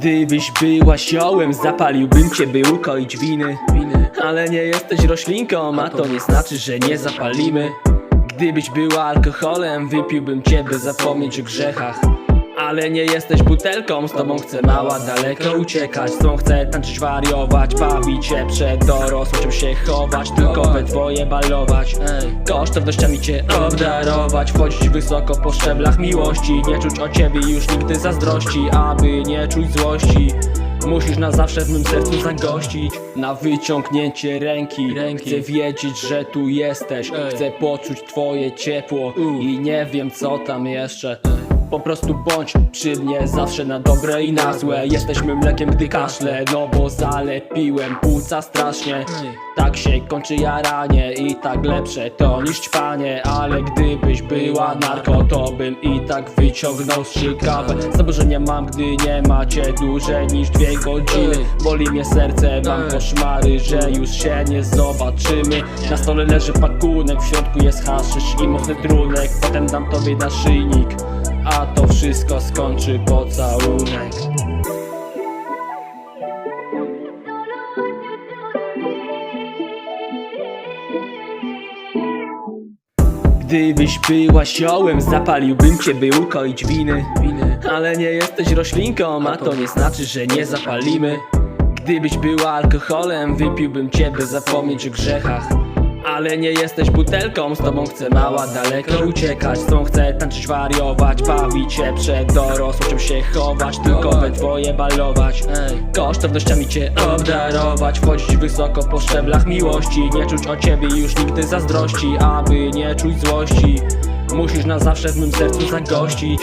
Gdybyś była siołem, zapaliłbym cię, by ukoić winy. Ale nie jesteś roślinką, a to nie znaczy, że nie zapalimy. Gdybyś była alkoholem, wypiłbym cię, by zapomnieć o grzechach ale nie jesteś butelką, z tobą chcę mała daleko uciekać. Z tobą chcę tańczyć, wariować, bawić się przed dorosłością się chować Tylko we dwoje balować. Kosztownościami cię obdarować. Wchodzić wysoko po szczeblach miłości. Nie czuć o ciebie już nigdy zazdrości Aby nie czuć złości. Musisz na zawsze w mym sercu zagościć. Na wyciągnięcie ręki, Chcę wiedzieć, że tu jesteś. Chcę poczuć twoje ciepło I nie wiem co tam jeszcze po prostu bądź przy mnie zawsze na dobre i na złe. Jesteśmy mlekiem gdy kaszle, no bo zalepiłem płuca strasznie. Tak się kończy jaranie i tak lepsze to niż ćpanie. Ale gdybyś była narko to bym i tak wyciągnął strzykawę Zaburzenia mam gdy nie macie dłużej niż dwie godziny. Boli mnie serce, mam koszmary, że już się nie zobaczymy. Na stole leży pakunek, w środku jest haszysz i mocny trunek. Potem dam tobie naszyjnik a to wszystko skończy pocałunek. Gdybyś była siołem, zapaliłbym cię, by ukoić winy. Ale nie jesteś roślinką, a to nie znaczy, że nie zapalimy. Gdybyś była alkoholem, wypiłbym cię, by zapomnieć o grzechach ale nie jesteś butelką, z tobą chcę mała daleko uciekać. Z tobą chcę tańczyć, wariować, bawić się przed dorosłością się chować Tylko we dwoje balować. Kosztownościami cię obdarować Wchodzić wysoko po szczeblach miłości. Nie czuć o ciebie już nigdy zazdrości Aby nie czuć złości. Musisz na zawsze w mym sercu zagościć